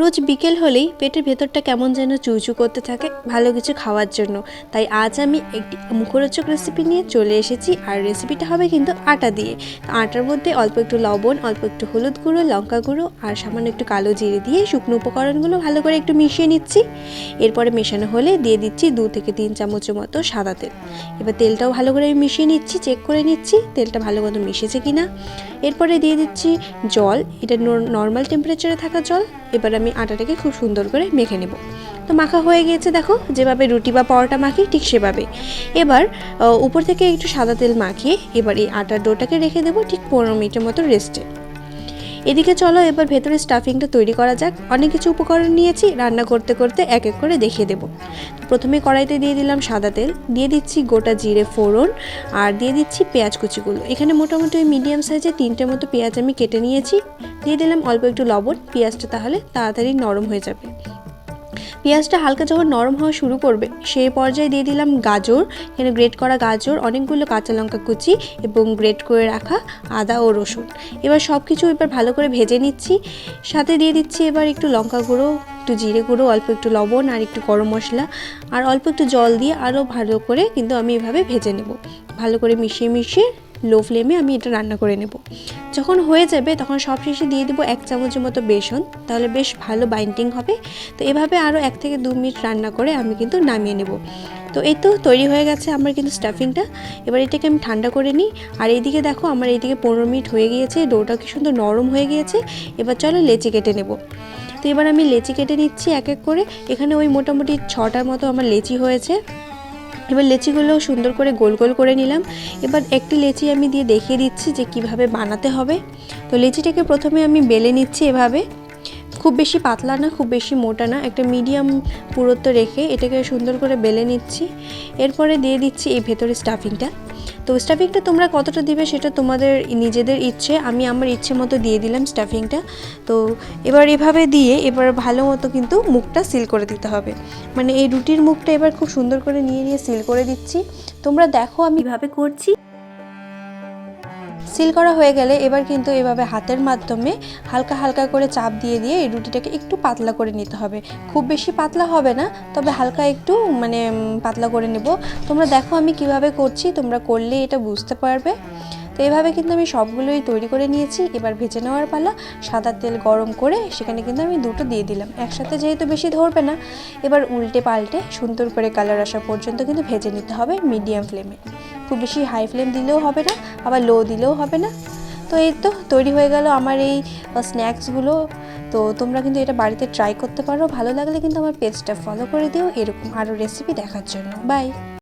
রোজ বিকেল হলেই পেটের ভেতরটা কেমন যেন চুচু করতে থাকে ভালো কিছু খাওয়ার জন্য। তাই আজ আমি একটি মুখরোচক রেসিপি নিয়ে চলে এসেছি আর রেসিপিটা হবে কিন্তু আটা দিয়ে। আটার মধ্যে অল্প একটু লবণ, অল্প একটু হলুদ গুঁড়ো, লঙ্কা গুঁড়ো আর সামান্য একটু কালো জিরে দিয়ে শুকনো উপকরণগুলো ভালো করে একটু মিশিয়ে নিচ্ছি। এরপরে মেশানো হলে দিয়ে দিচ্ছি দু থেকে তিন চামচের মতো সাদা তেল। এবার তেলটাও ভালো করে মিশিয়ে নিচ্ছি চেক করে নিচ্ছি তেলটা ভালো মতো মিশেছে কিনা। এরপরে দিয়ে দিচ্ছি জল, এটা নর্মাল টেম্পারেচারে থাকা জল। এবার আমি আটাটাকে খুব সুন্দর করে মেখে নেব। তো মাখা হয়ে গিয়েছে, দেখো, যেভাবে রুটি বা পরোটা মাখি, ঠিক সেভাবে। এবার উপর থেকে একটু সাদা তেল মাখিয়ে এবার এই আটার ডোটাকে রেখে দেবো ঠিক পনেরো মিনিটের মতো রেস্টে এদিকে চলো, এবার ভেতরে স্টাফিংটা তৈরি করা যাক। অনেক কিছু উপকরণ নিয়েছি, রান্না করতে করতে এক এক করে দেখিয়ে দেবো। প্রথমে কড়াইতে দিয়ে দিলাম সাদা তেল, দিয়ে দিচ্ছি গোটা জিরে ফোড়ন, আর দিয়ে দিচ্ছি পেঁয়াজ কুচিগুলো। এখানে মোটামুটি ওই মিডিয়াম সাইজে তিনটে মতো পেঁয়াজ আমি কেটে নিয়েছি। দিয়ে দিলাম অল্প একটু লবণ, পেঁয়াজটা তাহলে তাড়াতাড়ি নরম হয়ে যাবে। পেঁয়াজটা হালকা যখন নরম হওয়া শুরু করবে, সেই পর্যায়ে দিয়ে দিলাম গাজর, এখানে গ্রেট করা গাজর, অনেকগুলো কাঁচা লঙ্কা কুচি এবং গ্রেট করে রাখা আদা ও রসুন। এবার সব কিছু এবার ভালো করে ভেজে নিচ্ছি। সাথে দিয়ে দিচ্ছি এবার একটু লঙ্কা গুঁড়ো, একটু জিরে গুঁড়ো, অল্প একটু লবণ আর একটু গরম মশলা। আর অল্প একটু জল দিয়ে আরও ভালো করে কিন্তু আমি এভাবে ভেজে নেব। ভালো করে মিশিয়ে মিশিয়ে লো ফ্লেমে আমি এটা রান্না করে নেব। যখন হয়ে যাবে তখন সব শেষে দিয়ে দেবো এক চামচের মতো বেসন, তাহলে বেশ ভালো বাইন্ডিং হবে। তো এভাবে আরও এক থেকে দু মিনিট রান্না করে আমি কিন্তু নামিয়ে নেব। তো এই তো তৈরি হয়ে গেছে আমার কিন্তু স্টাফিংটা এবার এটাকে আমি ঠান্ডা করে নিই। আর এইদিকে দেখো আমার এইদিকে পনেরো মিনিট হয়ে গিয়েছে, ডোটা কি সুন্দর নরম হয়ে গিয়েছে। এবার চলো লেচি কেটে নেব। তো এবার আমি লেচি কেটে নিচ্ছি এক এক করে। এখানে ওই মোটামুটি ছটার মতো আমার লেচি হয়েছে। এবার লেচিগুলো সুন্দর করে গোল গোল করে নিলাম। এবার একটি লেচি আমি দিয়ে দেখিয়ে দিচ্ছি যে কীভাবে বানাতে হবে। তো লেচিটাকে প্রথমে আমি বেলে নিচ্ছি এভাবে। খুব বেশি পাতলা না, খুব বেশি মোটা না। একটা মিডিয়াম পুরুত্ব রেখে এটাকে সুন্দর করে বেলে নিচ্ছি। এরপরে দিয়ে দিচ্ছি এই ভেতরে স্টাফিংটা তো স্টাফিংটা তোমরা কতটা দিবে সেটা তোমাদের নিজেদের ইচ্ছে। আমি আমার ইচ্ছে মতো দিয়ে দিলাম স্টাফিংটা তো এবার এভাবে দিয়ে এবার ভালো মতো কিন্তু মুখটা সিল করে দিতে হবে। মানে এই রুটির মুখটা এবার খুব সুন্দর করে নিয়ে নিয়ে সিল করে দিচ্ছি। তোমরা দেখো আমি এভাবে করছি। সিল করা হয়ে গেলে এবার কিন্তু এভাবে হাতের মাধ্যমে হালকা হালকা করে চাপ দিয়ে দিয়ে এই রুটিটাকে একটু পাতলা করে নিতে হবে। খুব বেশি পাতলা হবে না, তবে হালকা একটু মানে পাতলা করে নেব। তোমরা দেখো আমি কীভাবে করছি, তোমরা করলে এটা বুঝতে পারবে। তো এভাবে কিন্তু আমি সবগুলোই তৈরি করে নিয়েছি। এবার ভেজে নেওয়ার পালা, সাদা তেল গরম করে সেখানে কিন্তু আমি দুটো দিয়ে দিলাম। একসাথে যেহেতু বেশি ধরবে না, এবার উল্টে পাল্টে সুন্দর করে কালার আসা পর্যন্ত কিন্তু ভেজে নিতে হবে মিডিয়াম ফ্লেমে। খুব বেশি হাই ফ্লেম দিলেও হবে না, আবার লো দিলেও হবে না। তো এই তো তৈরি হয়ে গেল আমার এই স্ন্যাক্সগুলো তো তোমরা কিন্তু এটা বাড়িতে ট্রাই করতে পারো, ভালো লাগলে কিন্তু আমার পেজটা ফলো করে দিও। এরকম আরও রেসিপি দেখার জন্য। বাই